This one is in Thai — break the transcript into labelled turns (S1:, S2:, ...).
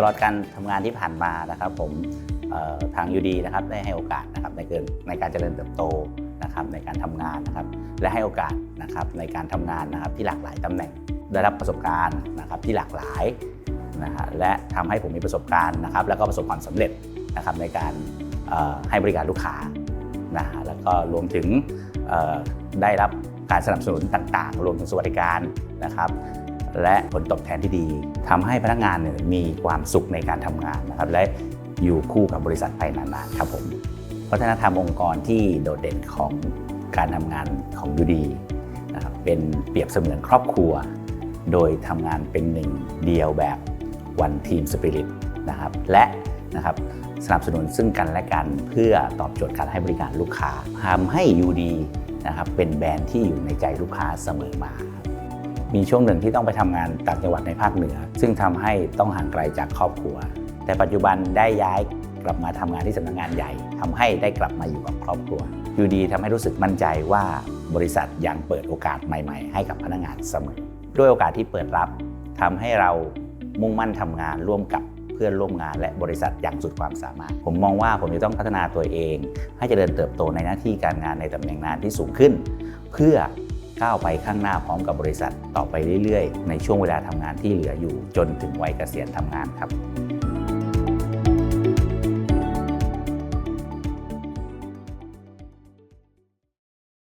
S1: ตลอดการทำงานที่ผ่านมานะครับ ผมทางยูดีนะครับได้ให้โอกาสนะครับในเกินในการเจริญเติบโตนะครับในการทำงานนะครับ และให้โอกาสนะครับในการทำงานนะครับที่หลากหลายตำแหน่งได้รับประสบการณ์นะครับที่หลากหลายนะฮะและทำให้ผมมีประสบการณ์นะครับ แล้วก็ประสบความสำเร็จนะครับในการให้บริการลูกค้านะฮะแล้วก็รวมถึงได้รับการสนับสนุนต่างๆ รวมถึงสวัสดิการนะครับ และผลตอบแทนที่ดีทำให้พนักงานเนี่ยมีความสุขในการทำงานนะครับและอยู่คู่กับบริษัทไปนานๆครับผมวัฒนธรรมองค์กรที่โดดเด่นของการทำงานของยูดีนะครับเป็นเปรียบเสมือนครอบครัว โดยทำงานเป็นหนึ่งเดียวแบบ One Team Spirit นะครับและนะครับสนับสนุนซึ่งกันและกันเพื่อตอบโจทย์การให้บริการลูกค้าทำให้ UD นะครับเป็นแบรนด์ที่อยู่ในใจลูกค้าเสมอมา มีช่วงหนึ่งที่ต้องไปทำงานต่างจังหวัดในภาคเหนือ ซึ่งทำให้ต้องห่างไกลจากครอบครัว แต่ปัจจุบันได้ย้ายกลับมาทำงานที่สำนักงานใหญ่ทำให้ได้กลับมาอยู่กับครอบครัวยูดีทำให้รู้สึกมั่นใจว่าบริษัทยังเปิดโอกาสใหม่ ๆ ให้กับพนักงานเสมอ ด้วยโอกาสที่เปิดรับทำให้เรามุ่งมั่นทำงานร่วมกับเพื่อนร่วมงาน และบริษัทอย่างสุดความสามารถ ผมมองว่าผมจะต้องพัฒนาตัวเอง ให้เจริญเติบโตในหน้าที่การงานในตำแหน่งงานที่สูงขึ้น เพื่อ ก้าวไปข้างหน้าพร้อมกับบริษัทต่อไปเรื่อยๆ ในช่วงเวลาทำงานที่เหลืออยู่จนถึงวัยเกษียณทำงานครับ